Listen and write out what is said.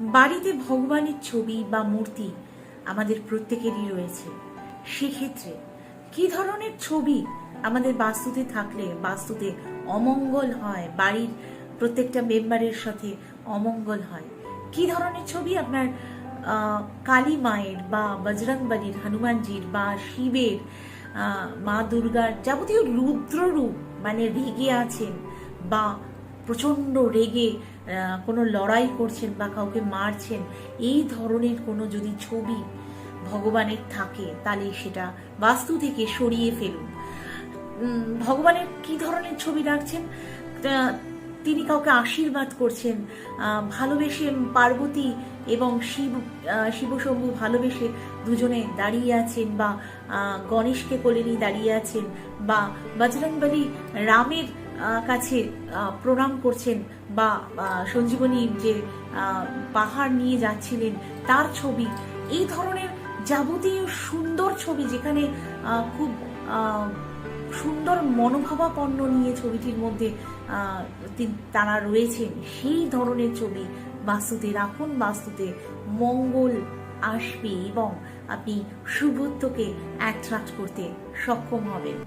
বাড়িতে ভগবানের ছবি বা মূর্তি আমাদের প্রত্যেকেরই রয়েছে। সেক্ষেত্রে কি ধরনের ছবি আমাদের বাস্তুতে থাকলে বাস্তুতে অমঙ্গল হয়, বাড়ির প্রত্যেকটা মেম্বারের সাথে অমঙ্গল হয়? কি ধরনের ছবি আপনার কালী মায়ের বা বজরংবলীর, হনুমানজির বা শিবের মা দুর্গার যাবতীয় রুদ্ররূপ মানে রেগে আছেন বা প্রচণ্ড রেগে কোনো লড়াই করছেন বা কাউকে মারছেন, এই ধরনের কোনো যদি ছবি ভগবানের থাকে, তাহলে সেটা বাস্তু থেকে সরিয়ে ফেলুন। ভগবানের কি ধরনের ছবি রাখছেন? তিনি কাউকে আশীর্বাদ করছেন ভালোবেসে পার্বতী এবং শিব শিবশম্ভু ভালোবেসে দুজনে দাঁড়িয়ে আছেন বা গণেশকে কোলে নিয়ে দাঁড়িয়ে আছেন বা, বজরংবলী রামের কাছে প্রণাম করছেন বা সঞ্জীবনী যে পাহাড় নিয়ে যাচ্ছিলেন, তার ছবি, এই ধরনের যাবতীয় সুন্দর ছবি যেখানে খুব সুন্দর মনোভাবাপন্ন নিয়ে ছবিটির মধ্যে তারা রয়েছেন, সেই ধরনের ছবি বাস্তুতে রাখুন, বাস্তুতে মঙ্গল আসবে এবং আপনি শুভত্বকে অ্যাট্রাক্ট করতে সক্ষম হবেন।